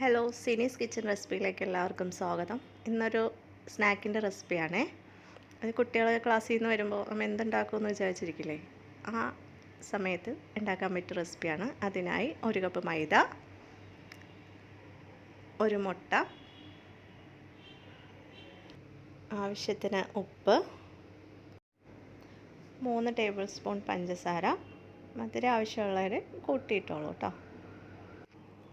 Hello സിനീസ് kitchen റെസിപ്പിയിലേക്ക് എല്ലാവർക്കും സ്വാഗതം. ഇന്നൊരു സ്നാക്കിന്റെ റെസിപ്പിയാണേ. അത് കുട്ടികൾ ക്ലാസ്സിൽ നിന്ന് വരുമ്പോൾ നമ്മൾ എന്തുണ്ടാക്കുമെന്ന് വിചാരിച്ചിരിക്കില്ലേ? ആ സമയത്ത് ഉണ്ടാക്കാൻ പറ്റിയ റെസിപ്പിയാണ്. അതിനായി ഒരു കപ്പ് മൈദ ഒരു മുട്ട ആവശ്യത്തിന് ഉപ്പ് മൂന്ന് ടേബിൾ സ്പൂൺ പഞ്ചസാര. മധുര ആവശ്യമുള്ളവർ കൂട്ടിയിട്ടോളൂ കേട്ടോ.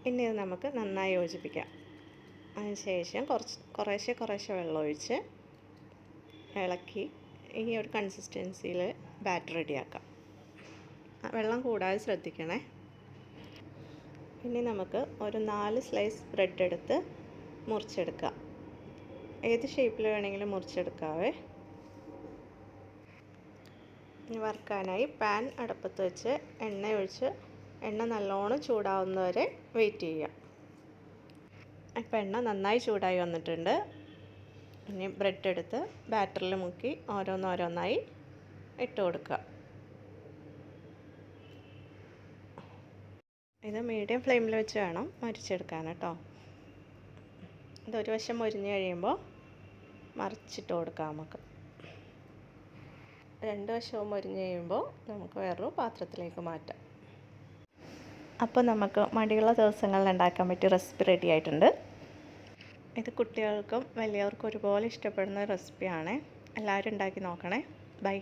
ഇനി ഇത് നമുക്ക് നന്നായി യോജിപ്പിക്കാം. അതിനുശേഷം കുറച്ച് കുറേശ്ശെ കുറേശ്ശെ വെള്ളം ഒഴിച്ച് ഇളക്കി ഈ ഒരു കൺസിസ്റ്റൻസിയിൽ ബാറ്റർ റെഡിയാക്കാം വെള്ളം കൂടാതെ ശ്രദ്ധിക്കണേ. ഇനി നമുക്ക് ഒരു നാല് സ്ലൈസ് ബ്രെഡ് എടുത്ത് മുറിച്ചെടുക്കാം. ഏത് ഷേപ്പിൽ വേണമെങ്കിലും മുറിച്ചെടുക്കാവേ. ഇനി വറുക്കാനായി പാൻ അടുപ്പത്ത് വെച്ച് എണ്ണ ഒഴിച്ച് എണ്ണ നല്ലോണം ചൂടാവുന്നവരെ വെയിറ്റ് ചെയ്യുക അപ്പോൾ എണ്ണ നന്നായി ചൂടായി വന്നിട്ടുണ്ട്. ഇനി ബ്രെഡ് എടുത്ത് ബാറ്ററിൽ മുക്കി ഓരോന്നോരോന്നായി ഇട്ട് കൊടുക്കുക. ഇത് മീഡിയം ഫ്ലെയിമിൽ വെച്ച് വേണം മരിച്ചെടുക്കാൻ കേട്ടോ. ഇതൊരു വശം മൊരിഞ്ഞ് കഴിയുമ്പോൾ മറിച്ചിട്ട് കൊടുക്കാം നമുക്ക്. രണ്ട് വശവും മൊരിഞ്ഞ് കഴിയുമ്പോൾ നമുക്ക് വേറൊരു പാത്രത്തിലേക്ക് മാറ്റാം. അപ്പോൾ നമുക്ക് മടിയുള്ള ദിവസങ്ങളിൽ ഉണ്ടാക്കാൻ പറ്റിയ റെസിപ്പി റെഡി ആയിട്ടുണ്ട്. ഇത് കുട്ടികൾക്കും വലിയവർക്കും ഒരുപോലെ ഇഷ്ടപ്പെടുന്ന റെസിപ്പിയാണ് എല്ലാവരും ഉണ്ടാക്കി നോക്കണേ. ബൈ